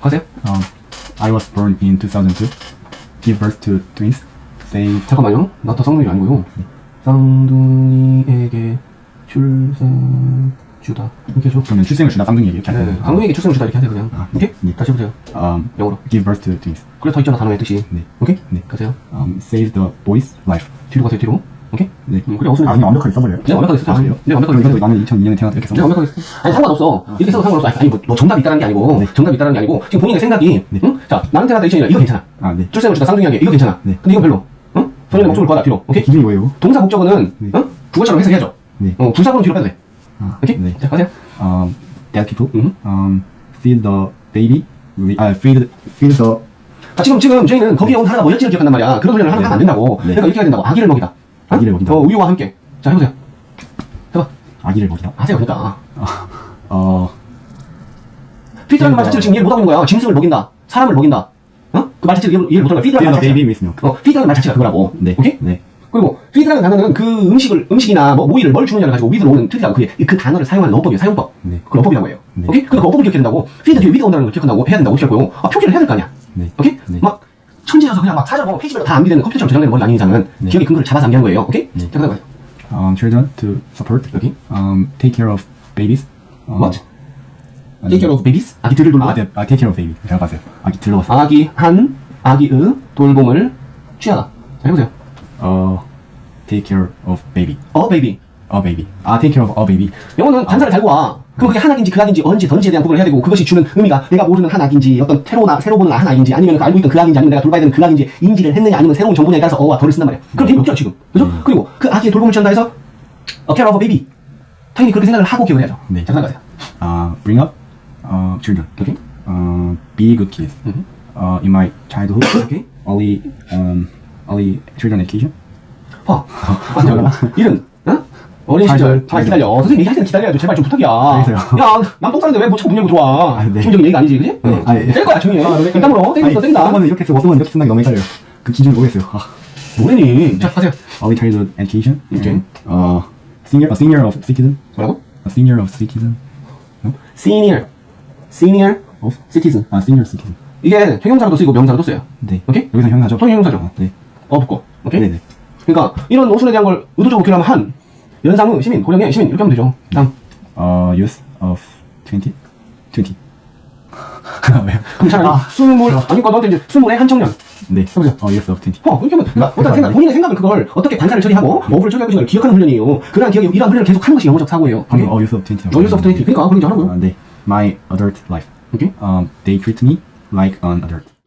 가세요. Um, I was born in 2002. Give birth to twins. Save 잠깐만요. 나도 쌍둥이 아니고요. 쌍둥이에게 출생 주다. 이렇게 해줘. 그러면 출생을 주다 쌍둥이에게 이렇게 네, 하는 쌍둥이에게 출생 주다 이렇게 하세요 그냥. 아, 오케이? 네. 다시 해보세요. Um, 영어로. give birth to twins. 그래 더 있잖아 단어의 뜻이. 네. 오케이? 네. 가세요. Um, save the boy's life. 뒤로 가세요 뒤로. 오케이? 네. 음, 그래 어순이. 아, 그냥 완벽하게 써버려요? 네 완벽하게. 아, 그래요? 네 완벽하게 그럼 쓰죠. 나는 2002년에 태어났다 이렇게 써. 네, 완벽하게 써. 아니, 상관없어. 이렇게 써도 상관없어. 아니, 아니, 뭐, 뭐 정답이 있다는 게 아니고, 정답이 있다는 게 아니고, 지금 본인의 생각이, 네. 응? 자, 나는 태어났다 2000이라 이거 괜찮아. 아, 네. 출생을 주다 쌍둥이하게 이거 괜찮아. 네. 근데 이건 별로. 응? 소년의 목적을 거다 뒤로. 오케이? 기준이 뭐예요? 동사 목적어는, 네. 응? 국어처럼 해석해야죠. 네. 어, 부사고는 뒤로 빼도 돼. 아, 오케이? 네. 자, 가세요. Um, dead people. 음. Um, feed the baby. wi- 아, feed, feed the 아, 지금, 지금, 저희는 거기에 온 단어가 뭐였지를 기억한단 말이야. 그런 훈련을 하면 네. 안 된다고. 네. 그러니까 이렇게 해야 된다고. 아기를 먹이다. 어? 아기를 먹이다. 어, 우유와 함께. 자, 해보세요. 해봐. 아기를 먹이다. 하세요, 그러니까. 어, 피드라는 말 어. 자체를 지금 이해를 못하고 있는 거야. 짐승을 먹인다. 사람을 먹인다. 어? 그 말 자체를 이해를 못하는 거야. 피드라는 말 자체가. 어, 피드라는 말 자체가 그거라고. 네. 오케이? 네. 그리고 피드라는 단어는 그 음식을 음식이나 뭐 모이를 뭘 주느냐를 가지고 위드로 오는 틀이라고 그게 그 단어를 사용하는 어법이에요 사용법 네. 그 어법이라고 해요 네. 오케이 그그 어법을 기억해야 된다고 피드 뒤에 위드 온다는 걸 기억한다고 해야 된다고 거고 아 표기를 해야 될 거 아니야 네. 오케이 네. 막 천지여서 그냥 막 보면 페이지별로 다 암기되는 컴퓨터처럼 저장되는 머리 아닌 이상은 네. 기억의 근거를 잡아서 암기하는 거예요 오케이 네. 자 그다음에 Um, children to support. 여기 Um, take care of babies. Um, What? take care of babies 아기 들을 돌보 아, 네, 아, take care of baby. 잘 봤어요. 아기 들러봤어요. 아기 한 아기의 돌봄을 취하다 자 해보세요 어, take care of baby. 어 베이비 A baby. 아, take care of a baby. 영어는 단사를 달고 와. 그럼 그게 한 악인지 그 악인지 언제 던지에 대한 부분을 해야 되고 그것이 주는 의미가 내가 모르는 한 악인지 어떤 새로 나 새로 보는 한 악인지 아니면 그 알고 있던 그 악인지 아니면 내가 돌봐야 되는 그 악인지 인지를 했느냐 아니면 새로운 정보냐에 따라서 어와 덜을 쓴단 말이야. 그럼 되게 웃겨 지금. 그죠? 그리고 그 아기의 돌봄을 취한다 해서 a care of a baby. 당연히 그렇게 생각을 하고 기억을 해야죠. 네. 자, 생각하세요. Uh, bring up uh, children. 오케이. Uh, be good kids. Mhm. Uh, in my childhood, 오케이. early, um, early children education. 봐. 맞냐? 이름. 어? 어린 시절. 잘, 기다려. 선생님 얘기할 때는 기다려야죠. 제발 좀 부탁이야. 알겠어요. 야, 남동 사는데 왜뭐 자꾸 문 열고 들어와. 아, 네. 기본적인 얘기가 아니지, 그지? 네. 아, 예. 뗄 거야, 조용히 해. 일단으로 떼겠어, 뗀다. 어떤 거는 이렇게 쓰고 어떤 거는 이렇게 쓰는 게 너무 헷갈려요. 그 기준을 모르겠어요. 아, 뭐래니? 자, 하세요. early childhood education. 오케이. and, Uh, senior, a senior of citizen. 뭐라고? A senior of citizen. senior, senior Of? citizen. 아, senior citizen. 이게 형용사로도 쓰이고 명사로도 써요. 네. 오케이? 여기서 형사죠? 어, 형용사죠. 아, 네. 어, 붙고. 오케이? 네네. 그러니까 이런 오순에 대한 걸 의도적으로 기록하면 한, 연상의 시민, 고령의 시민 이렇게 하면 되죠. 다음. Uh, youth of 20? 20. 왜요? 그럼 차라리 아, 스물, 아니, 그러니까 너한테 이제 스물의 한 청년. 네. 해보세요. 어, youth of 20. 어, 그렇게 하면, 그러니까 어떤 생각, 본인의 생각을 그걸 어떻게 관사를 처리하고, 어부를 처리할 것인가를 기억하는 훈련이에요. 그러한 기억이, 이러한 훈련을 계속 하는 것이 영어적 사고예요. 방금? 어, youth of 20. 어, youth of 20. 그러니까, 그런 줄 알아고요. 아, 네. My adult life. 오케이? Um, they treat me like an adult.